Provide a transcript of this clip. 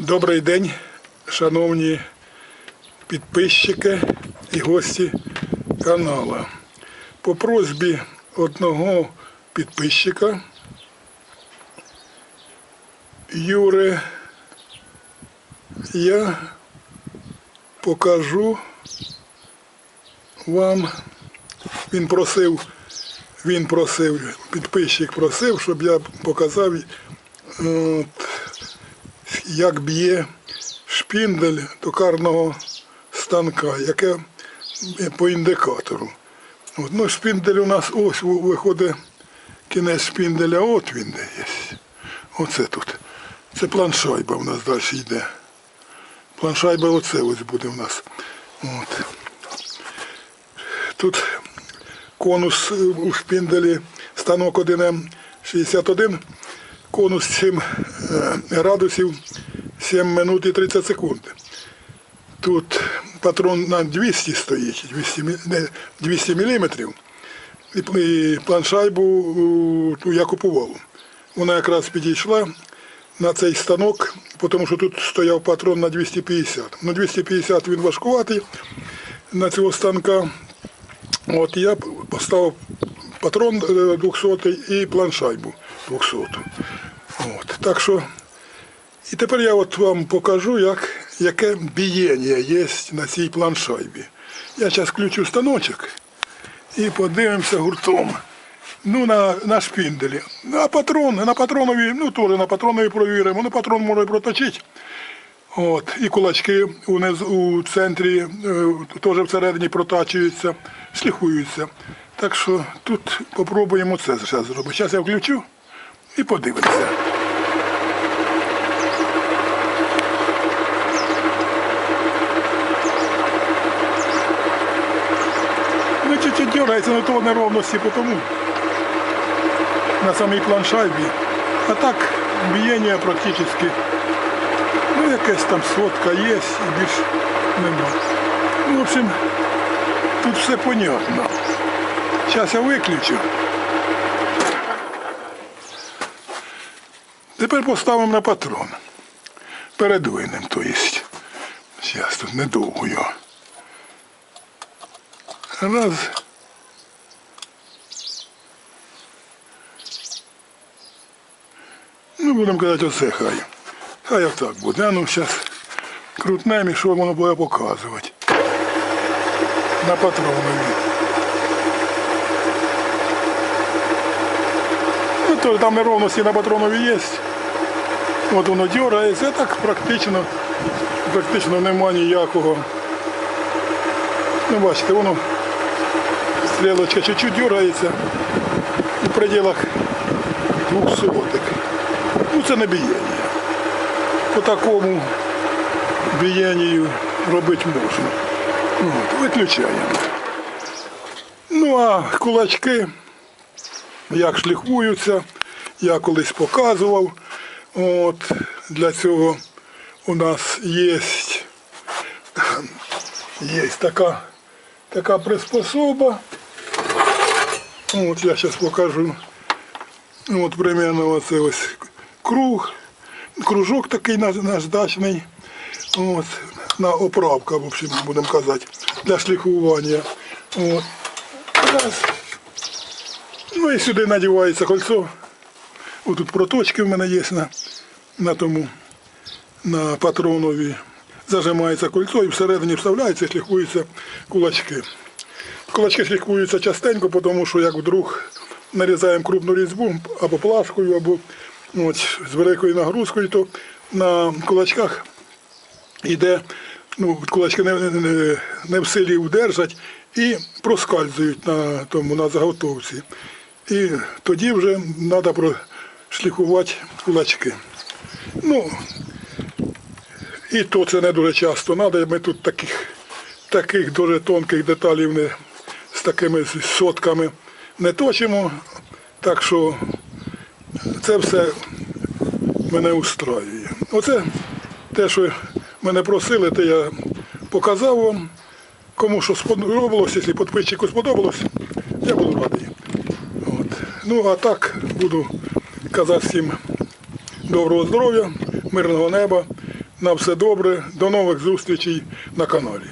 Добрий день, шановні підписчики і гості каналу. По просьбі одного підписчика Юри я покажу вам. Він просив, він просив, підписчик просив, щоб я показав, от, як б'є шпіндель токарного станка, яке по індикатору. От, ну, шпіндель у нас ось виходить кінець шпінделя, от він де є. Оце тут. Це планшайба у нас далі йде. Планшайба оце ось буде у нас. От. Тут конус у шпінделі станок 1М61, конус 7 е, градусів 7 минут і 30 секунд. Тут патрон на 200 стоїть, 200, мі- не, 200 мм. І, планшайбу ту я купував. Вона якраз підійшла на цей станок, тому що тут стояв патрон на 250. Ну 250 він важкуватий на цього станка. От я поставив патрон е, 200 і планшайбу 200. От, так що, і тепер я от вам покажу, як, яке бієння є на цій планшайбі. Я зараз включу станочок і подивимося гуртом. Ну, на, на шпінделі. На патрон, на патронові, ну теж на патронові провіримо. Ну, патрон можна і проточити. От, і кулачки унизу, у центрі е, теж всередині протачуються, шліфуються. Так що тут спробуємо це зараз зробити. Зараз я включу і подивимося. Ну, чуть-чуть дергається, але то неровності по тому. На самій планшайбі. А так бієння практично Ну, якась там сотка є і більш нема. Ну, в общем, тут все понятно. Зараз я виключу. Тепер поставимо на патрон. Передвинемо, то є. Зараз тут недовго його. Раз. Ну, будемо казати, оце хай. Хай отак буде. А ну зараз крутнемо і що воно буде показувати. На патронові. Ну, то там неровності на патронові є. От воно дергається, так практично, практично нема ніякого. Ну, бачите, воно стрілочка чуть-чуть дергається у пределах двох соток. Ну, це не бієння. По такому бієнню робити можна. От, виключаємо. Ну а кулачки, як шліфуються, я колись показував. От, для цього у нас є, є така, така приспособа. От я зараз покажу. От примерно оце ось круг, кружок такий наждачний. От, на оправка, в общем, будемо казати, для шліфування. От. Ну і сюди надівається кольцо. Ось тут проточки в мене є на, на тому, на патронові. Зажимається кольцо і всередині вставляється і шліфуються кулачки. Кулачки шліфуються частенько, тому що як вдруг нарізаємо крупну різьбу або плашкою, або от, з великою нагрузкою, то на кулачках йде, ну, кулачки не, не, не, в силі удержать і проскальзують на тому на заготовці. І тоді вже треба прошліфувати кулачки. Ну, і то це не дуже часто треба. Ми тут таких, таких дуже тонких деталів не, з такими сотками не точимо. Так що це все мене устраює. Оце те, що мене просили, те я показав вам. Кому що сподобалось, якщо підписчику сподобалось, я буду радий. От. Ну а так буду казати всім доброго здоров'я, мирного неба, На все добре. До нових зустрічей на каналі.